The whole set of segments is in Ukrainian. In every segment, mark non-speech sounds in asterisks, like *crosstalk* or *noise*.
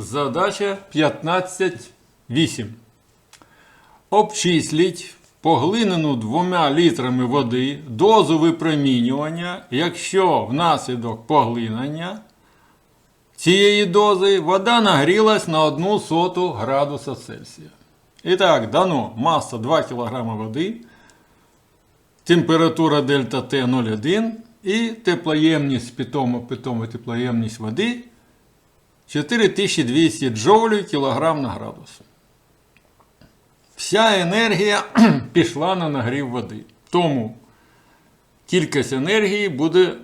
Задача 15.8. Обчисліть поглинену двома літрами води дозу випромінювання, якщо внаслідок поглинання цієї дози вода нагрілась на 1 соту градуса Цельсія. І так, дано маса 2 кг води, температура дельта Т 0,1 і теплоємність питомо, питомо теплоємність води 4200 джоулів кілограм на градус. Вся енергія *clears throat* пішла на нагрів води. Тому кількість енергії буде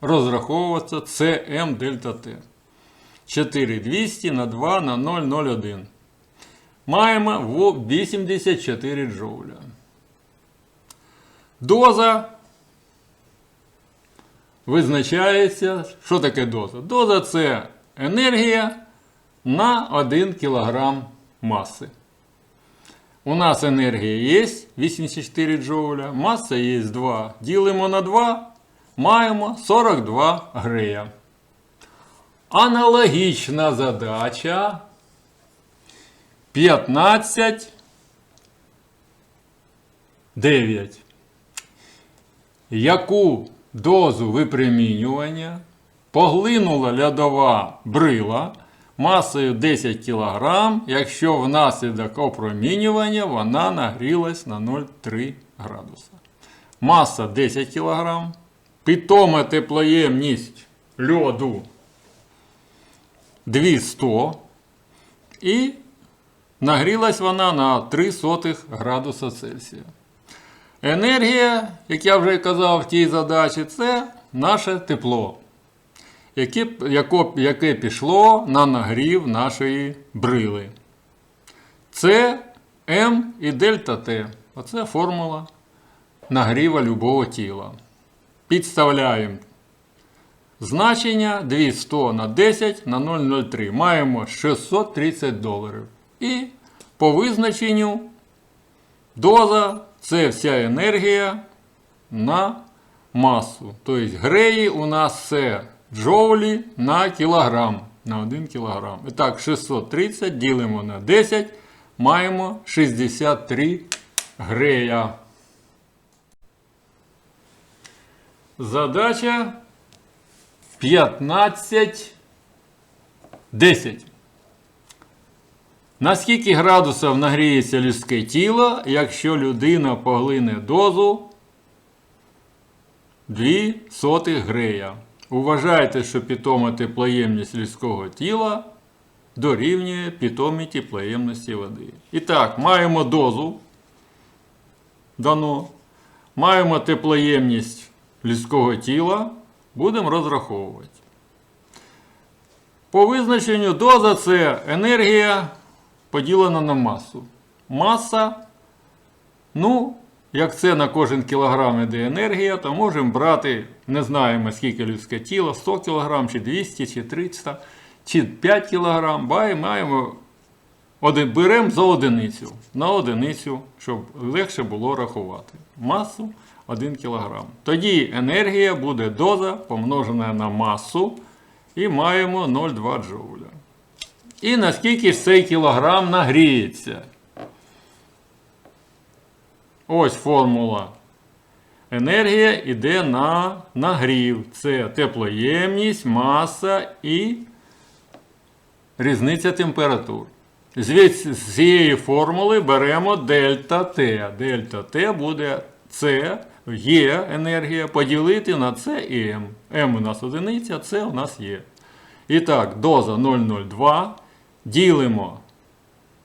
розраховуватися CM дельта Т. 4200 на 2 на 0,01. Маємо 84 джоуля. Доза визначається. Що таке доза? Доза це енергія на 1 кг маси. У нас енергія є 84 джоуля, маса є 2. Ділимо на 2, маємо 42 грея. Аналогічна задача 15 9. Яку дозу випромінювання поглинула льодова брила масою 10 кг, якщо внаслідок опромінювання вона нагрілась на 0,3 градуса. Маса 10 кг, питома теплоємність льоду 200 і нагрілась вона на 3 сотих градуса Цельсія. Енергія, як я вже казав в тій задачі, це наше тепло, яке, яке пішло на нагрів нашої брили. Це М і дельта Т. Оце формула нагріва любого тіла. Підставляємо значення 200 на 10 на 0,03. Маємо 630 доларів. І по визначенню доза це вся енергія на масу. Тобто греї у нас це джоулі на кілограм. На 1 кілограм. І так, 630 ділимо на 10, маємо 63 грея. Задача 15 10. На скільки градусів нагріється людське тіло, якщо людина поглине дозу 2 сотих грея? Вважайте, що питома теплоємність людського тіла дорівнює питомій теплоємності води. І так, маємо дозу дано. Маємо теплоємність людського тіла, будемо розраховувати. По визначенню доза це енергія поділена на масу. Маса, ну, як це на кожен кілограм іде енергія, то можемо брати, не знаємо скільки людське тіло, 100 кг, чи 200, чи 300, чи 5 кг, маємо беремо за одиницю. На одиницю, щоб легше було рахувати. Масу 1 кг. Тоді енергія буде доза помножена на масу і маємо 0,2 джоуля. І наскільки ж цей кілограм нагріється? Ось формула. Енергія йде на нагрів. Це теплоємність, маса і різниця температур. Звідси з цієї формули беремо дельта Т. Дельта Т буде С, є енергія, поділити на С і М. М у нас одиниця, С у нас є. І так, доза 0,02 ділимо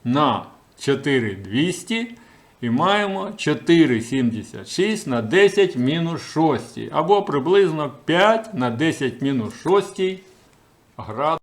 на 4200 і маємо 4,76 на 10 мінус 6. Або приблизно 5 на 10 мінус 6 градусів.